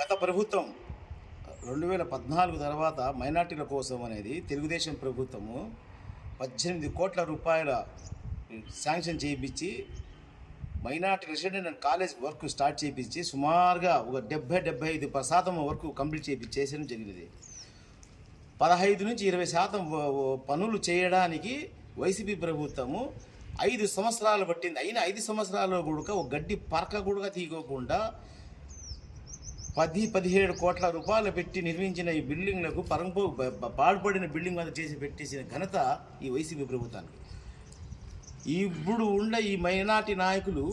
గత ప్రభుత్వం రెండు వేల పద్నాలుగు తర్వాత మైనార్టీల కోసం అనేది తెలుగుదేశం ప్రభుత్వము పద్దెనిమిది కోట్ల రూపాయల శాంక్షన్ చేయించి minority resident and college work start చేయించి సుమారుగా ఒక డెబ్బై డెబ్బై ఐదు శాతం వర్క్ కంప్లీట్ చేయించి చేసడం జరిగింది పదహైదు నుంచి ఇరవై శాతం పనులు చేయడానికి వైసీపీ ప్రభుత్వము ఐదు సంవత్సరాలు పట్టింది. అయిన ఐదు సంవత్సరాలు కూడా ఒక గడ్డి పరక కూడా తీయకోకుండా పది పదిహేడు కోట్ల రూపాయలు పెట్టి నిర్మించిన ఈ బిల్డింగ్లకు పరంపు పాడుపడిన బిల్డింగ్ మీద చేసి పెట్టేసిన ఘనత ఈ వైసీపీ ప్రభుత్వానికి. ఇప్పుడు ఉన్న ఈ మైనార్టీ నాయకులు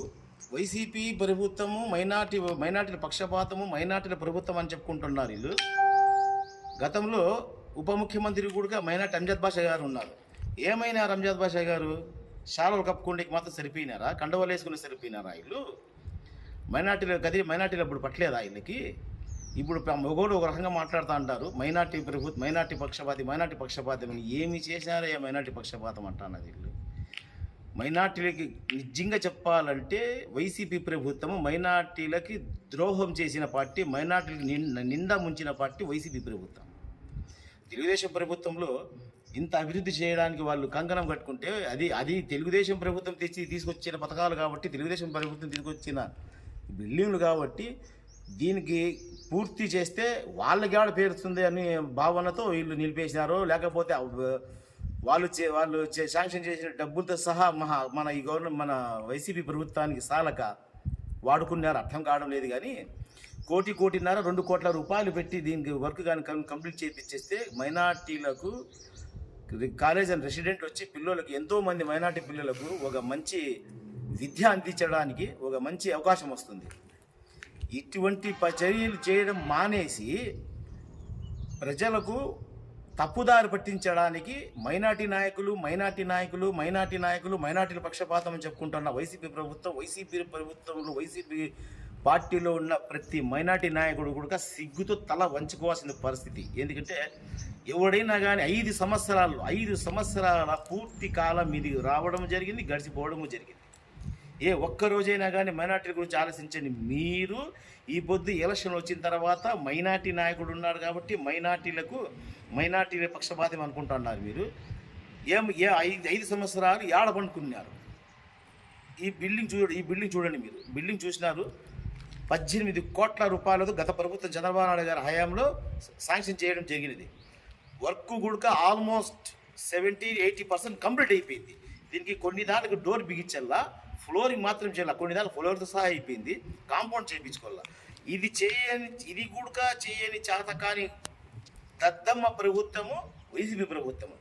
వైసీపీ ప్రభుత్వము మైనార్టీ మైనార్టీల పక్షపాతము మైనార్టీల ప్రభుత్వం అని చెప్పుకుంటున్నారు వీళ్ళు. గతంలో ఉప ముఖ్యమంత్రి కూడా మైనార్టీ అంజద్ బాషా గారు ఉన్నారు. ఏమైనా రంజాద్ బాషా గారు? షాలులు కప్పుకోండికి మాత్రం సరిపోయినారా? కండవలు వేసుకుని సరిపోయినారా వీళ్ళు? మైనార్టీలు గది మైనార్టీలు అప్పుడు పట్టలేదు వీళ్ళకి ఇప్పుడు మగోడు ఒక రకంగా మాట్లాడుతూ అంటారు మైనార్టీ ప్రభుత్వం మైనార్టీ పక్షపాతి మైనార్టీ పక్షపాతం ఏమి చేశారో మైనార్టీ పక్షపాతం అంటున్నది వీళ్ళు. మైనార్టీలకి నిజంగా చెప్పాలంటే వైసీపీ ప్రభుత్వం మైనార్టీలకి ద్రోహం చేసిన పార్టీ మైనార్టీలకి నిండా నిండా ముంచిన పార్టీ వైసీపీ ప్రభుత్వం. తెలుగుదేశం ప్రభుత్వంలో ఇంత అభివృద్ధి చేయడానికి వాళ్ళు కంకణం కట్టుకుంటే అది అది తెలుగుదేశం ప్రభుత్వం తెచ్చి తీసుకొచ్చిన పథకాలు కాబట్టి తెలుగుదేశం ప్రభుత్వం తీసుకొచ్చిన బిల్డింగ్లు కాబట్టి దీనికి పూర్తి చేస్తే వాళ్ళకి ఎవడ పేరుస్తుంది అని భావనతో వీళ్ళు నిలిపేసినారో లేకపోతే వాళ్ళు చే వాళ్ళు చే- శాంక్షన్ చేసిన డబ్బులతో సహా మహా మన ఈ గవర్నమెంట్ మన వైసీపీ ప్రభుత్వానికి సాలక వాడుకున్నారు. అర్థం కావడం లేదు కానీ కోటి కోటిన్నర రెండు కోట్ల రూపాయలు పెట్టి దీనికి వర్క్ కానీ కంప్లీట్ చేయించేస్తే మైనార్టీలకు కాలేజ్ అండ్ రెసిడెంట్ వచ్చి పిల్లలకు ఎంతోమంది మైనార్టీ పిల్లలకు ఒక మంచి విద్య అందించడానికి ఒక మంచి అవకాశం వస్తుంది. ఇటువంటి ప- చర్యలు చేయడం మానేసి ప్రజలకు తప్పుదారి పట్టించడానికి మైనార్టీ నాయకులు మైనార్టీ నాయకులు మైనార్టీ నాయకులు మైనార్టీల పక్షపాతం అని చెప్పుకుంటున్న వైసీపీ ప్రభుత్వం వైసీపీ ప్రభుత్వంలో వైసీపీ పార్టీలో ఉన్న ప్రతి మైనార్టీ నాయకుడు కూడా సిగ్గుతో తల వంచుకోవాల్సిన పరిస్థితి. ఎందుకంటే ఎవడైనా కానీ ఐదు సంవత్సరాలు ఐదు సంవత్సరాల పూర్తి కాలం ఇది రావడం జరిగింది గడిచిపోవడము జరిగింది. ఏ ఒక్క రోజైనా కానీ మైనార్టీల గురించి ఆలోచించండి. మీరు ఈ పొద్దు ఎలక్షన్ వచ్చిన తర్వాత మైనార్టీ నాయకుడు ఉన్నాడు కాబట్టి మైనార్టీలకు మైనార్టీల పక్షపాతం అనుకుంటున్నారు మీరు ఏం ఏ ఐదు ఐదు సంవత్సరాలు ఏడపడుకున్నారు ఈ బిల్డింగ్ చూడ ఈ బిల్డింగ్ చూడండి మీరు. బిల్డింగ్ చూసినారు. పద్దెనిమిది కోట్ల రూపాయలతో గత ప్రభుత్వం చంద్రబాబు నాయుడు గారి హయాంలో శాంక్షన్ చేయడం జరిగినది. వర్క్ కూడా almost seventy eighty percent complete అయిపోయింది. దీనికి కొన్ని దానికి డోర్ బిగించల్లా. ఫ్లోరింగ్ మాత్రం చేయాలి. కొన్ని దాని ఫ్లోర్తో సహా అయిపోయింది. కాంపౌండ్ చేయించుకోవాలా. ఇది చేయని ఇది కూడా చేయని చేత కానీ దద్దమ్మ ప్రభుత్వము వైసీపీ ప్రభుత్వము.